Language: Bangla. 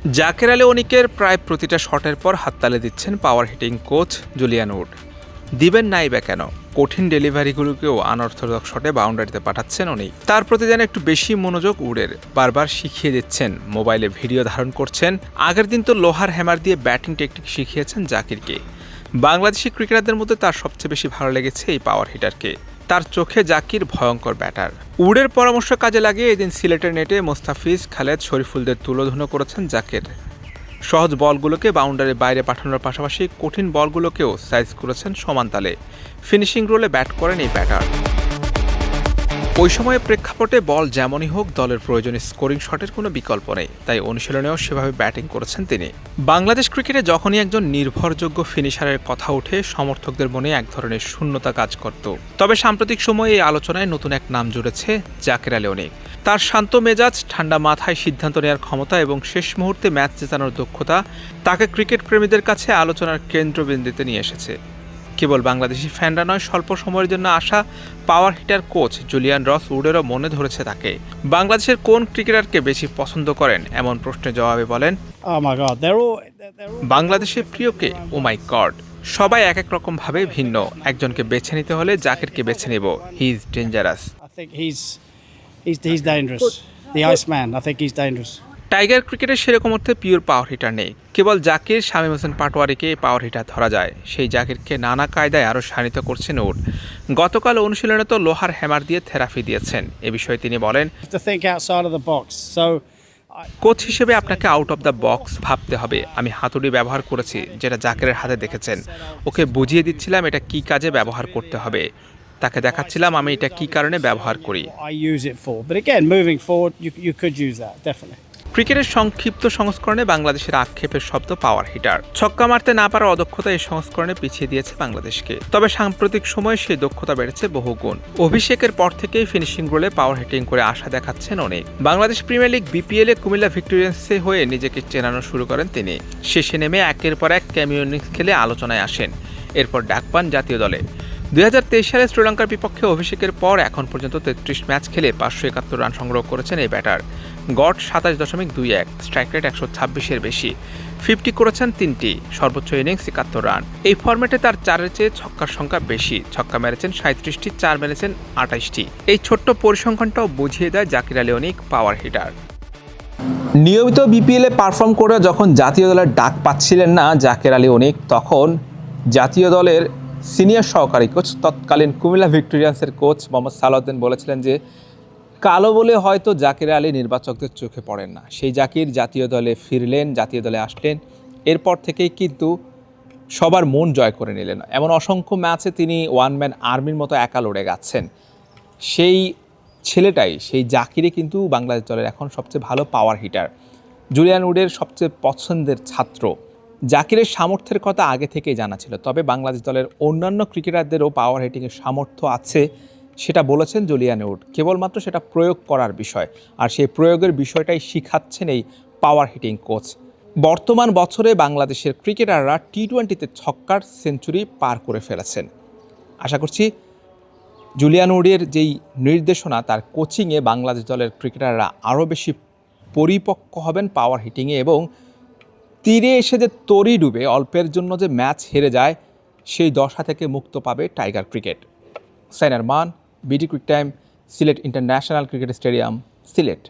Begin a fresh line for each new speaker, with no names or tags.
জাকের আলী অনিকের প্রায় প্রতিটা শটের পর হাততালে দিচ্ছেন power hitting coach Julian Wood দিবেন নাই বা কেন? কঠিন ডেলিভারিগুলোকেও আনঅর্থোডক্স শটে বাউন্ডারিতে পাঠাচ্ছেন উনি। তার প্রতি যেন একটু বেশি মনোযোগ উডের। বারবার শিখিয়ে দিচ্ছেন, মোবাইলে ভিডিও ধারণ করছেন। আগের দিন তো লোহার হ্যামার দিয়ে ব্যাটিং টেকনিক শিখিয়েছেন জাকিরকে। বাংলাদেশি ক্রিকেটারদের মধ্যে তার সবচেয়ে বেশি ভালো লেগেছে এই পাওয়ার হিটারকে তার চোখে জাকির ভয়ঙ্কর ব্যাটার উডের পরামর্শ কাজে লাগিয়ে এদিন সিলেটের নেটে মোস্তাফিজ, খালেদ, শরীফুলদের তুলোধুনো করেছেন জাকির। সহজ বলগুলোকে বাউন্ডারির বাইরে পাঠানোর পাশাপাশি কঠিন বলগুলোকেও সাইজ করেছেন সমান তালে। ফিনিশিং রোলে ব্যাট করেন এই ব্যাটার ওই সময়ে প্রেক্ষাপটে বল যেমনই হোক, দলের প্রয়োজনে স্কোরিং শটের কোনো বিকল্প নেই। তাই অনুশীলনেও সেভাবে ব্যাটিং করেছেন তিনি। বাংলাদেশ ক্রিকেটে যখনই একজন নির্ভরযোগ্য ফিনিশারের কথা ওঠে, সমর্থকদের মনে এক ধরনের শূন্যতা কাজ করত। তবে সাম্প্রতিক সময়ে এই আলোচনায় নতুন এক নাম জুড়েছে জাকের আলী অনিক। তার শান্ত মেজাজ, ঠান্ডা মাথায় সিদ্ধান্ত নেওয়ার ক্ষমতা এবং শেষ মুহূর্তে ম্যাচ জেতানোর দক্ষতা তাকে ক্রিকেট প্রেমীদের কাছে আলোচনার কেন্দ্রবিন্দুতে নিয়ে এসেছে। কেবল বাংলাদেশি ফ্যানরা নয় স্বল্প সময়ের জন্য আসা পাওয়ার হিটার কোচ জুলিয়ান রস উডেরও মনে ধরেছে তাকে। বাংলাদেশের কোন ক্রিকেটারকে বেশি পছন্দ করেন? এমন প্রশ্নের জবাবে বলেন
Oh
বাংলাদেশের প্রিয়কে ও মাই গড সবাই এক এক রকম ভাবে ভিন্ন। একজনকে বেছে নিতে হলে জাকিরকে বেছে নেব। He is dangerous
I think he's he's he's dangerous. The
tiger ক্রিকেটের সেরকম অর্থে পিওর পাওয়ার হিটার নেই। কেবল জাকির শামীম হোসেন পাটোয়ারিকে পাওয়ার হিটার ধরা যায়। সেই জাকিরকে নানা কায়দায় আরও শানিত করছেন ওর। গতকাল অনুশীলনে তো লোহার হ্যামার দিয়ে থেরাপি দিয়েছেন। এ বিষয়ে তিনি বলেন কোচ হিসেবে আপনাকে আউট অফ দ্য বক্স ভাবতে হবে। আমি হাতুড়ি ব্যবহার করেছি যেটা জাকিরের হাতে দেখেছেন। ওকে বুঝিয়ে দিচ্ছিলাম এটা কি কাজে ব্যবহার করতে হবে। তাকে দেখাচ্ছিলাম আমি এটা কি কারণে ব্যবহার করি। ক্রিকেটের সংক্ষিপ্ত সংস্করণে বাংলাদেশের আক্ষেপের শব্দ পাওয়ার হিটার। ছক্কা মারতে না পারার অদক্ষতা এই সংস্করণে পিছিয়ে দিয়েছে বাংলাদেশকে। তবে সাম্প্রতিক সময়ে সেই দক্ষতা বেড়েছে বহুগুণ অভিষেকের পর থেকেই ফিনিশিং রোলে পাওয়ার হিটিং করে আশা দেখাচ্ছেন অনেক। Bangladesh premier league BPL Comilla ভিক্টোরিয়ান্সে হয়ে নিজেকে চেনানো শুরু করেন তিনি। শেষে নেমে একের পর এক ক্যামিও খেলে আলোচনায় আসেন। এরপর ডাক পান জাতীয় দলে। দুই হাজার তেইশ সালে শ্রীলঙ্কার বিপক্ষে অভিষেকের পর এখন পর্যন্ত তেত্রিশ ম্যাচ খেলে পাঁচশো একাত্তর রান সংগ্রহ করেছেন এই ব্যাটার। গড় সাতাশ দশমিক দুই এক স্ট্রাইক রেট একশো ছাব্বিশের বেশি। ফিফটি করেছেন তিনটি, সর্বোচ্চ ইনিংস একাত্তর রান এই ফর্মেটে তার চারের চেয়ে ছক্কার সংখ্যা বেশি। ছক্কা মেরেছেন সাঁত্রিশটি চার মেরেছেন আঠাশটি এই ছোট্ট পরিসংখ্যানটাও বুঝিয়ে দেয় জাকির আলী অনিক পাওয়ার হিটার নিয়মিত বিপিএলে পারফর্ম করে যখন জাতীয় দলের ডাক পাচ্ছিলেন না জাকের আলী অনিক তখন জাতীয় দলের সিনিয়র সহকারী কোচ তৎকালীন কুমিল্লা ভিক্টোরিয়ান্সের কোচ মোহাম্মদ সালাউদ্দিন বলেছিলেন যে কালো বলে হয়তো জাকির আলী নির্বাচকদের চোখে পড়েন না। সেই জাকির জাতীয় দলে ফিরলেন, জাতীয় দলে আসলেন। এরপর থেকেই কিন্তু সবার মন জয় করে নিলেন। এমন অসংখ্য ম্যাচে তিনি ওয়ান ম্যান আর্মির মতো একা লড়ে গেছেন। সেই ছেলেটাই, সেই জাকিরে কিন্তু বাংলাদেশ দলের এখন সবচেয়ে ভালো পাওয়ার হিটার জুলিয়ান উডের সবচেয়ে পছন্দের ছাত্র। জাকিরের সামর্থ্যের কথা আগে থেকেই জানা ছিল, তবে বাংলাদেশ দলের অন্যান্য ক্রিকেটারদেরও পাওয়ার হিটিংয়ের সামর্থ্য আছে। সেটা বলেছেন জুলিয়ান উড। কেবলমাত্র সেটা প্রয়োগ করার বিষয়। আর সেই প্রয়োগের বিষয়টাই শিখাচ্ছেন এই পাওয়ার হিটিং কোচ বর্তমান বছরে বাংলাদেশের ক্রিকেটাররা টি টোয়েন্টিতে ছক্কার সেঞ্চুরি পার করে ফেলেছেন। আশা করছি জুলিয়ান উডের যেই নির্দেশনা, তার কোচিংয়ে বাংলাদেশ দলের ক্রিকেটাররা আরও বেশি পরিপক্ক হবেন পাওয়ার হিটিংয়ে এবং তীরে এসে যে তরি ডুবে, অল্পের জন্য যে ম্যাচ হেরে যায়, সেই দশা থেকে মুক্ত পাবে টাইগার ক্রিকেট সাইনার মান BD quick time Sylhet international cricket stadium Sylhet